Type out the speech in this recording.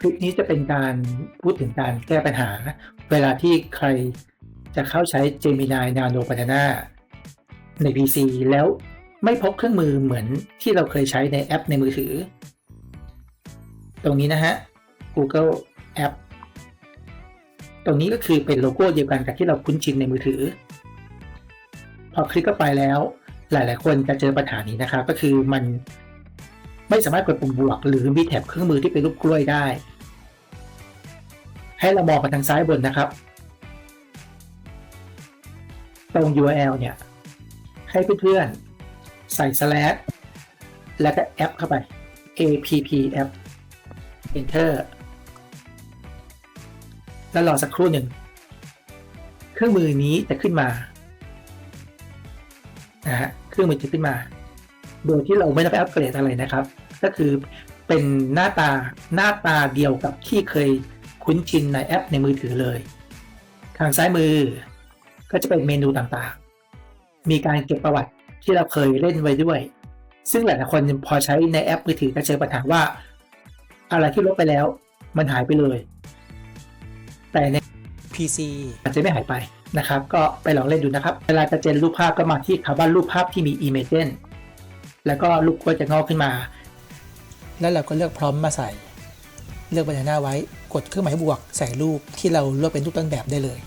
คลิปนี้จะเป็นการพูดถึงการแก้ปัญหา เวลาที่ใครจะเข้าใช้ Gemini Nano Banana ใน PC แล้วไม่พกเครื่องมือเหมือนที่เราเคยใช้ในแอปในมือถือ ตรงนี้นะฮะ Google App ตรงนี้ก็คือเป็นโลโก้เดียวกันกับที่เราคุ้นชินในมือถือ พอคลิกเข้าไปแล้ว หลาย ๆ คนจะเจอปัญหานี้นะครับ ก็คือมันไม่สามารถกดปุ่มบวก หรือมีแถบเครื่องมือที่เป็นรูปกล้วยได้ ให้เรามองไปทางซ้ายบนนะครับ ตรง URL เนี่ย ให้เพื่อนๆ ใส่ slash แล้วก็แอปเข้าไป app app enter แล้วรอสักครู่หนึ่ง เครื่องมือนี้จะขึ้นมา นะฮะ เครื่องมือจะขึ้นมา โดยที่เราไม่ได้ไปอัปเกรดอะไรนะครับ ก็คือเป็นหน้าตาหน้าตาเดียวกับที่เคย คุ้นชินในแอปในมือถือเลย ทางซ้ายมือก็จะเป็นเมนูต่างๆ มีการเก็บประวัติที่เราเคยเล่นไว้ด้วย ซึ่งหลายๆคนพอใช้ในแอปมือถือจะเจอปัญหาว่า อะไรที่ลบไปแล้ว มันหายไปเลย แต่ใน PC อาจจะไม่หายไปนะครับ ก็ไปลองเล่นดูนะครับ เวลาจะเจนรูปภาพก็มาที่คำว่ารูปภาพที่มี Imagen แล้วก็รูปก็จะงอกขึ้นมา แล้วเราก็เลือกพร้อมมาใส่ เลือกบรรณาไว้ กดเครื่องหมายบวกใส่รูปที่เราเลือกเป็นรูปต้นแบบได้เลย